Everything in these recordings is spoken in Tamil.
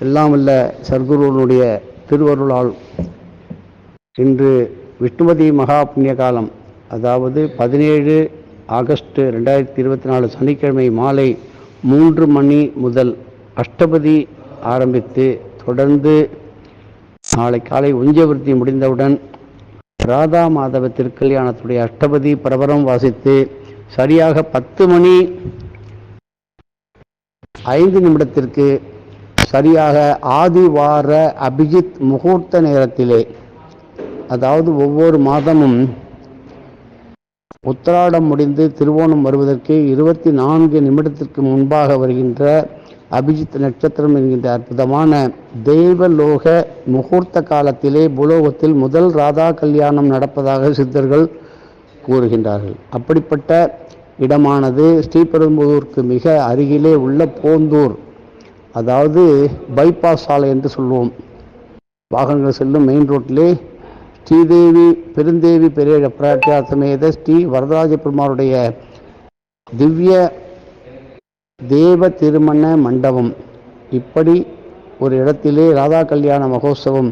எல்லாம் வல்ல சர்க்குருவனுடைய திருவருளால். இன்று விஷ்ணுமதி மகா புண்ணிய காலம் அதாவது பதினேழு ஆகஸ்ட் ரெண்டாயிரத்தி இருபத்தி நாலு சனிக்கிழமை மாலை மூன்று மணி முதல் அஷ்டபதி ஆரம்பித்து தொடர்ந்து நாளை காலை உஞ்சவிருத்தி முடிந்தவுடன் ராதா மாதவ திருக்கல்யாணத்துடைய அஷ்டபதி பிரபரம் வாசித்து சரியாக பத்து மணி ஐந்து நிமிடத்திற்கு சரியாக ஆதிவார அபிஜித் முகூர்த்த நேரத்திலே அதாவது ஒவ்வொரு மாதமும் உத்திராடம் முடிந்து திருவோணம் வருவதற்கு இருபத்தி நான்கு நிமிடத்திற்கு முன்பாக வருகின்ற அபிஜித் நட்சத்திரம் என்கின்ற அற்புதமான தெய்வலோக முகூர்த்த காலத்திலே புலோகத்தில் முதல் ராதா கல்யாணம் நடப்பதாக சித்தர்கள் கூறுகின்றார்கள். அப்படிப்பட்ட இடமானது ஸ்ரீபெரும்புதூருக்கு மிக அருகிலே உள்ள போந்தூர். அதாவது பைபாஸ் சாலை என்று சொல்லுவோம் வாகனங்கள் செல்லும் மெயின் ரோட்டிலே ஸ்ரீதேவி பெருந்தேவி பெரிய பிராட்டியாசமேத ஸ்ரீ வரதராஜ பெருமாளுடைய திவ்ய தேவ திருமண மண்டபம். இப்படி ஒரு இடத்திலே ராதா கல்யாண மகோத்சவம்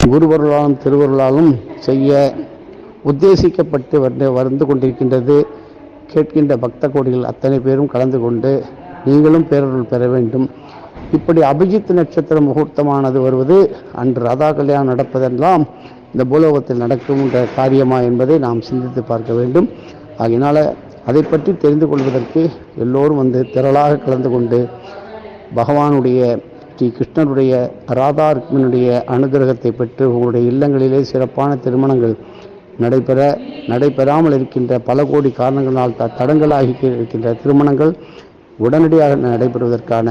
குருவருளாலும் திருவருளாலும் செய்ய உத்தேசிக்கப்பட்டு வந்து வந்து கொண்டிருக்கின்றது. கேட்கின்ற பக்த கோடிகள் அத்தனை பேரும் கலந்து கொண்டு நீங்களும் பேரருள் பெற வேண்டும். இப்படி அபிஜித் நட்சத்திர முகூர்த்தமானது வருவது அன்று ராதா கல்யாணம் நடப்பதெல்லாம் இந்த பூலோகத்தில் நடக்கும்ன்ற காரியமா என்பதை நாம் சிந்தித்து பார்க்க வேண்டும். ஆகையினால அதை பற்றி தெரிந்து கொள்வதற்கு எல்லோரும் வந்து திரளாக கலந்து கொண்டு பகவானுடைய ஸ்ரீ கிருஷ்ணனுடைய ராதா ருக்மனுடைய அனுகிரகத்தை பெற்று உங்களுடைய இல்லங்களிலே சிறப்பான திருமணங்கள் நடைபெற நடைபெறாமல் இருக்கின்ற பல கோடி காரணங்களால் த தடங்களாகி இருக்கின்ற திருமணங்கள் உடனடியாக நடைபெறுவதற்கான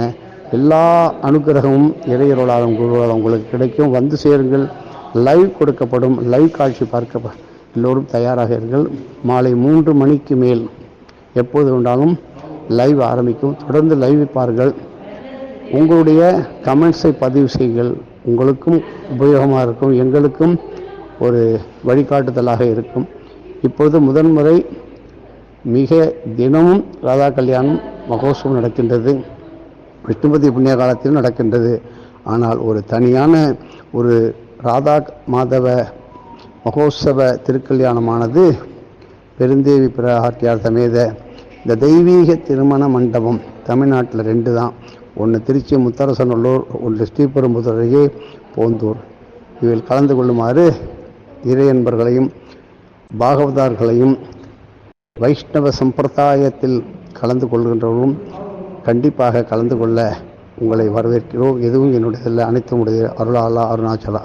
எல்லா அனுகிரகமும் இறையருளாலும் குருவாலும் உங்களுக்கு கிடைக்கும். வந்து சேருங்கள். லைவ் கொடுக்கப்படும். லைவ் காட்சி பார்க்க எல்லோரும் தயாராக இருங்கள். மாலை மூன்று மணிக்கு மேல் எப்போது வேண்டாலும் லைவ் ஆரம்பிக்கும். தொடர்ந்து லைவ் பாருங்கள். உங்களுடைய கமெண்ட்ஸை பதிவு செய்யுங்கள். உங்களுக்கும் உபயோகமாக இருக்கும். எங்களுக்கும் ஒரு வழிகாட்டுதலாக இருக்கும். இப்பொழுது முதன்முறை மிக தினமும் ராதா கல்யாணம் மகோத்சவம் நடக்கின்றது. விஷ்ணுபதி புண்ணிய காலத்திலும் நடக்கின்றது. ஆனால் ஒரு தனியான ஒரு ராதா மாதவ மகோத்சவ திருக்கல்யாணமானது பெருந்தேவி பிரகாட்டியார் சமேத இந்த தெய்வீக திருமண மண்டபம் தமிழ்நாட்டில் ரெண்டு தான். ஒன்று திருச்சி முத்தரசநல்லூர் ஒன்று ஸ்ரீபெரும்புதூர் அருகே போந்தூர். இதில் கலந்து கொள்ளுமாறு இறையன்பர்களையும் பாகவதார்களையும் வைஷ்ணவ சம்பிரதாயத்தில் கலந்து கொள்கின்றவர்களும் கண்டிப்பாக கலந்து கொள்ள உங்களை வரவேற்கிறோம். எதுவும் என்னுடைய அனைத்து உடைய அருளாலா அருணாச்சலா.